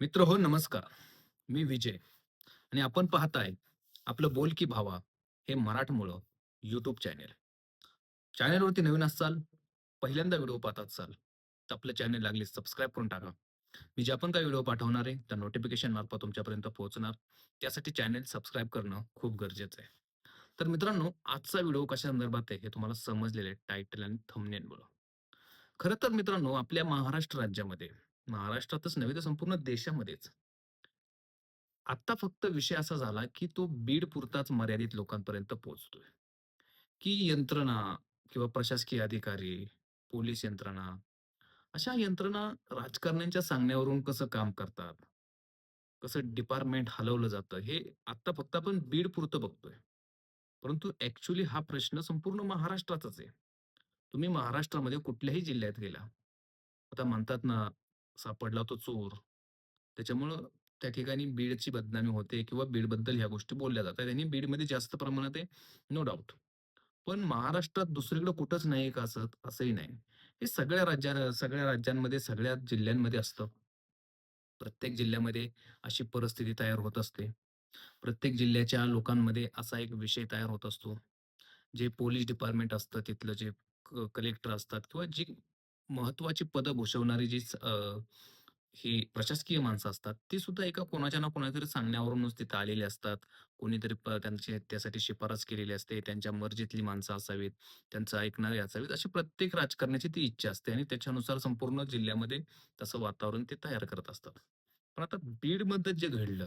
मित्र हो नमस्कार. मी विजय आणि आपण पाहताय आपलं बोल की भावा हे मराठमोळं युट्यूब चॅनेल. चॅनेलवरती नवीन असाल, पहिल्यांदा व्हिडिओ पाहत असाल, तर आपलं चॅनेल लागले सबस्क्राईब करून टाका. मी जे पण काही व्हिडिओ पाठवणार आहे, त्या नोटिफिकेशन मार्फत तुमच्यापर्यंत पोहोचणार. त्यासाठी चॅनेल सबस्क्राईब करणं खूप गरजेचं आहे. तर मित्रांनो, आजचा व्हिडिओ कशा संदर्भात आहे हे तुम्हाला समजलेलं आहे टायटल आणि थंबनेलमुळं. खरं तर मित्रांनो, आपल्या महाराष्ट्र राज्यामध्ये, महाराष्ट्रातच नव्हे तर संपूर्ण देशामध्येच आता फक्त विषय असा झाला, की तो बीड पुरताच मर्यादित लोकांपर्यंत पोहोचतोय, की यंत्रणा किंवा प्रशासकीय अधिकारी, पोलीस यंत्रणा, अशा यंत्रणा राजकारण्यांच्या सांगण्यावरून कसं काम करतात, कसं डिपार्टमेंट हलवलं जातं, हे आता फक्त आपण बीड पुरतं बघतोय. परंतु ऍक्च्युली हा प्रश्न संपूर्ण महाराष्ट्राचाच आहे. तुम्ही महाराष्ट्रामध्ये कुठल्याही जिल्ह्यात गेला, आता म्हणतात ना, सापडला तो चोर. त्याच्यामुळं त्या ठिकाणी बीडची बदनामी होते किंवा बीडबद्दल ह्या गोष्टी बोलल्या जातात आणि बीडमध्ये जास्त प्रमाणात आहे, नो डाऊट. पण महाराष्ट्रात दुसरीकडे कुठंच नाही का असं? असंही नाही. हे सगळ्या राज्या सगळ्या राज्यांमध्ये, सगळ्या जिल्ह्यांमध्ये असतं. प्रत्येक जिल्ह्यामध्ये अशी परिस्थिती तयार होत असते. प्रत्येक जिल्ह्याच्या लोकांमध्ये असा एक विषय तयार होत असतो. जे पोलीस डिपार्टमेंट असतं तिथलं जे क कलेक्टर असतात किंवा जी महत्त्वाची पदं भूषवणारी जी स- अ, ही प्रशासकीय माणसं असतात, ती सुद्धा एका कोणाच्या ना कोणातरी सांगण्यावरूनच तिथं आलेली असतात. कोणीतरी प त्यांची त्यासाठी शिफारस केलेली असते. त्यांच्या मर्जीतली माणसं असावीत, त्यांचं ऐकणारे असावेत, अशी प्रत्येक राजकारण्याची ती इच्छा असते आणि त्याच्यानुसार संपूर्ण जिल्ह्यामध्ये तसं वातावरण ते तयार करत असतात. पण आता बीडमध्ये जे घडलं,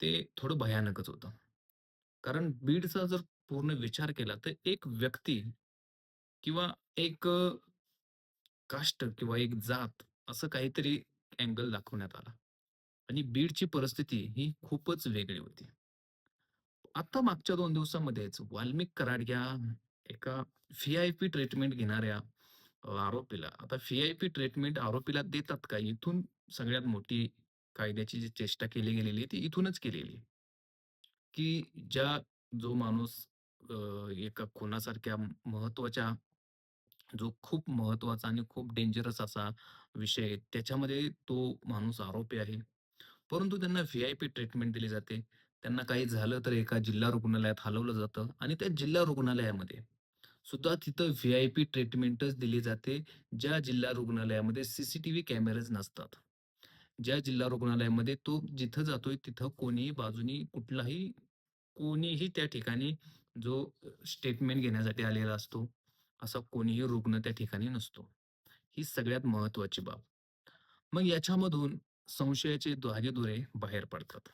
ते थोडं भयानकच होतं. कारण बीडचा जर पूर्ण विचार केला, तर एक व्यक्ती किंवा एक अ, काष्ट किंवा एक जात असं काहीतरी अँगल दाखवण्यात आला आणि बीडची परिस्थिती ही खूपच वेगळी होती. आता मागच्या दोन दिवसामध्येच वाल्मिक कराड या एका व्ही-आय-पी ट्रीटमेंट घेणाऱ्या आरोपीला आता व्ही-आय-पी ट्रीटमेंट आरोपीला देतात का? इथून सगळ्यात मोठी कायद्याची जी चेष्टा केली गेलेली ती इथूनच केलेली की ज्या जो माणूस एका खुनासारख्या महत्त्वाच्या जो खूप महत्त्वाचा आणि खूप डेंजरस असा विषय आहे, त्याच्यामध्ये तो माणूस आरोपी आहे. परंतु त्यांना व्ही-आय-पी ट्रीटमेंट दिली जाते. त्यांना काही झालं तर एका जिल्हा रुग्णालयात हलवलं जातं आणि त्या जिल्हा रुग्णालयामध्ये सुद्धा तिथं व्ही-आय-पी ट्रीटमेंटच दिली जाते, ज्या जिल्हा रुग्णालयामध्ये सी कॅमेरेज नसतात. ज्या जिल्हा रुग्णालयामध्ये तो जिथं जातोय तिथं कोणीही बाजूनी कुठलाही कोणीही त्या ठिकाणी जो स्टेटमेंट घेण्यासाठी आलेला असतो, असा कोणीही रुग्ण त्या ठिकाणी नसतो. ही सगळ्यात महत्त्वाची बाब. मग याच्यामधून संशयाचे धागेदोरे बाहेर पडतात.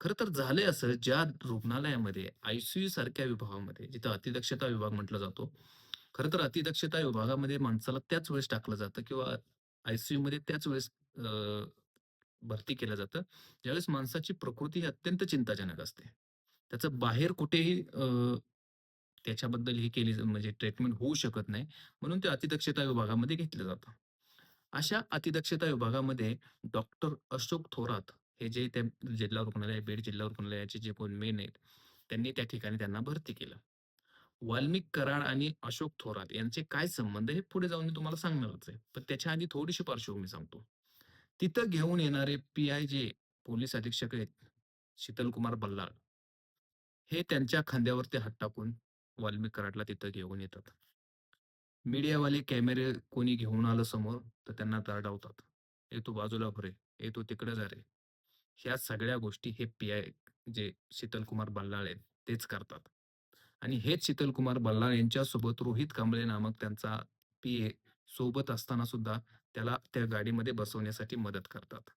खरं तर झालंय असं, ज्या रुग्णालयामध्ये आयसीयू सारख्या विभागामध्ये, जिथं अतिदक्षता विभाग म्हटला जातो. खरं तर अतिदक्षता विभागामध्ये माणसाला त्याच वेळेस टाकलं जातं किंवा आयसीयू मध्ये त्याच वेळेस भरती केलं जातं, ज्यावेळेस माणसाची प्रकृती ही अत्यंत चिंताजनक असते. त्याचं बाहेर कुठेही त्याच्याबद्दल ही केली म्हणजे ट्रीटमेंट होऊ शकत नाही. म्हणून ते अतिदक्षता विभागामध्ये घेतलं जातं. अशा अतिदक्षता विभागामध्ये डॉक्टर अशोक थोरात हे जे त्या जिल्हा रुग्णालय, बीड जिल्हा रुग्णालयाचे जे कोण मेन आहेत, त्यांनी त्या ठिकाणी त्यांना भरती केलं. वाल्मिक कराड आणि अशोक थोरात यांचे काय संबंध हे पुढे जाऊन मी तुम्हाला सांगणारच आहे. पण त्याच्या आधी थोडीशी पार्श्वभूमी सांगतो. तिथं घेऊन येणारे पी-आय जे पोलीस अधीक्षक आहेत, शीतलकुमार बल्लाळ, हे त्यांच्या खांद्यावरती हात टाकून वाल्मिक कराडला तिथं घेऊन येतात. मीडियावाले कॅमेरे कोणी घेऊन आलं समोर, तर त्यांना दरडावतात. "ए तू बाजूला हो रे, ए तू तिकडे जा रे." ह्या सगळ्या गोष्टी हे पी-आय जे शीतलकुमार बल्लाळ आहेत, तेच करतात. आणि हेच शीतलकुमार बल्लाळ यांच्यासोबत रोहित कांबळे नामक त्यांचा पी-ए सोबत असताना सुद्धा त्याला त्या गाडीमध्ये बसवण्यासाठी मदत करतात.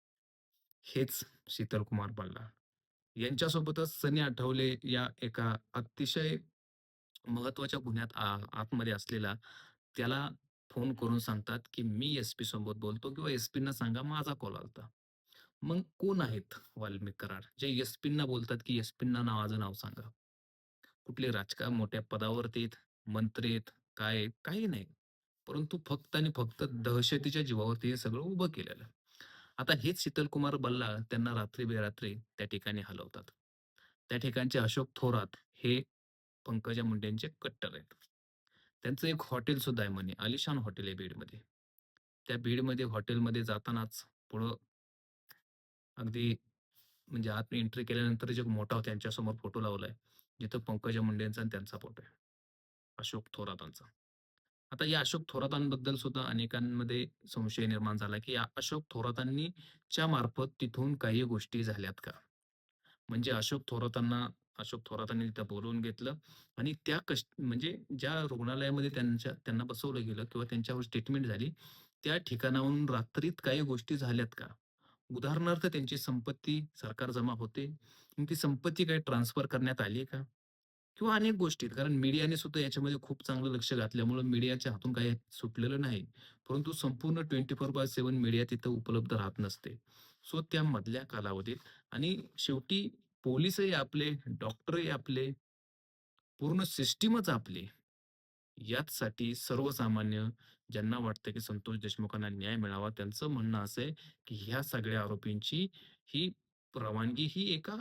हेच शीतलकुमार बल्लाळ. यांच्यासोबतच सनी आठवले या एका अतिशय महत्त्वाच्या गुन्ह्यात आ आतमध्ये असलेला त्याला फोन करून सांगतात, की "मी एस-पी सोबत बोलतो किंवा एस-पींना सांगा माझा कॉल आलता." मग कोण आहेत वाल्मिक कराड? जे एस-पींना बोलतात, की एस-पींना माझं नाव सांगा. कुठले राजकारण मोठ्या पदावरती आहेत, मंत्री आहेत, काय काही नाही. परंतु फक्त आणि फक्त दहशतीच्या जीवावरती हे सगळं उभं केलेलं. आता हेच शीतलकुमार बल्ला त्यांना रात्री-बेरात्री त्या ठिकाणी हलवतात. त्या ठिकाणचे अशोक थोरात हे पंकजा मुंडेंचे कट्टर आहेत. त्यांचं एक हॉटेल सुद्धा आहे म्हणे, आलिशान हॉटेल आहे बीडमध्ये. त्या बीडमध्ये हॉटेलमध्ये जातानाच पुढं अगदी म्हणजे आत एंट्री केल्यानंतर जे मोठा त्यांच्यासमोर फोटो लावलाय, जिथं पंकजा मुंडेंचा आणि त्यांचा फोटो आहे. अशोक थोरातांचा. आता या अशोक थोरातांबद्दल सुद्धा अनेकांमध्ये संशय निर्माण झाला, की या अशोक थोरातांनी च्या मार्फत तिथून काही गोष्टी झाल्यात का? म्हणजे अशोक थोरातांना अशोक थोरातांनी तिथं बोलवून घेतलं आणि त्या कष्ट म्हणजे ज्या रुग्णालयामध्ये त्यांच्या त्यांना बसवलं गेलं किंवा त्यांच्यावर स्टेटमेंट झाली, त्या ठिकाणाहून रात्रीत काही गोष्टी झाल्यात का? उदाहरणार्थ त्यांची संपत्ती सरकार जमा होते. ती संपत्ती काही ट्रान्सफर करण्यात आली का? किंवा अनेक गोष्टी आहेत. कारण मीडियाने सुद्धा याच्यामध्ये खूप चांगलं लक्ष घातल्यामुळं मीडियाच्या हातून काही सुटलेलं नाही. परंतु संपूर्ण 24/7 मीडिया तिथं उपलब्ध राहत नसते. सो त्या मधल्या कालावधीत आणि शेवटी पोलीसही आपले, डॉक्टरही आपले, पूर्ण सिस्टीमच आपली. याचसाठी सर्वसामान्य ज्यांना वाटतं, की संतोष देशमुखांना न्याय मिळावा, त्यांचं म्हणणं असं आहे, की ह्या सगळ्या आरोपींची ही परवानगी ही एका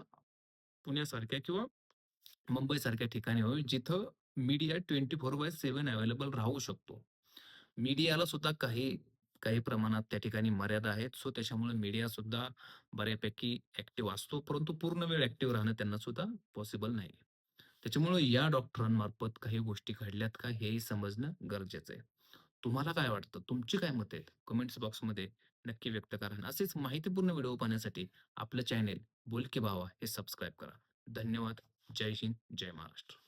पुण्यासारख्या किंवा मुंबईसारख्या ठिकाणी होईल जिथं मीडिया 24/7 अवेलेबल राहू शकतो. मीडियाला सुद्धा काही काही प्रमाणात त्या ठिकाणी मर्यादा आहेत. सो त्याच्यामुळे मीडिया सुद्धा बऱ्यापैकी ऍक्टिव्ह असतो. परंतु पूर्ण वेळ ऍक्टिव्ह राहणं त्यांना सुद्धा पॉसिबल नाही. त्याच्यामुळे या डॉक्टरांमार्फत काही गोष्टी घडल्यात का हेही समजणं गरजेचं आहे. तुम्हाला काय वाटतं? तुमची काय मत आहेत? कमेंट्स बॉक्समध्ये नक्की व्यक्त करा. असेच माहितीपूर्ण व्हिडिओ पाहण्यासाठी आपलं चॅनेल बोलके भावा हे सबस्क्राईब करा. धन्यवाद. जय हिंद, जय महाराष्ट्र.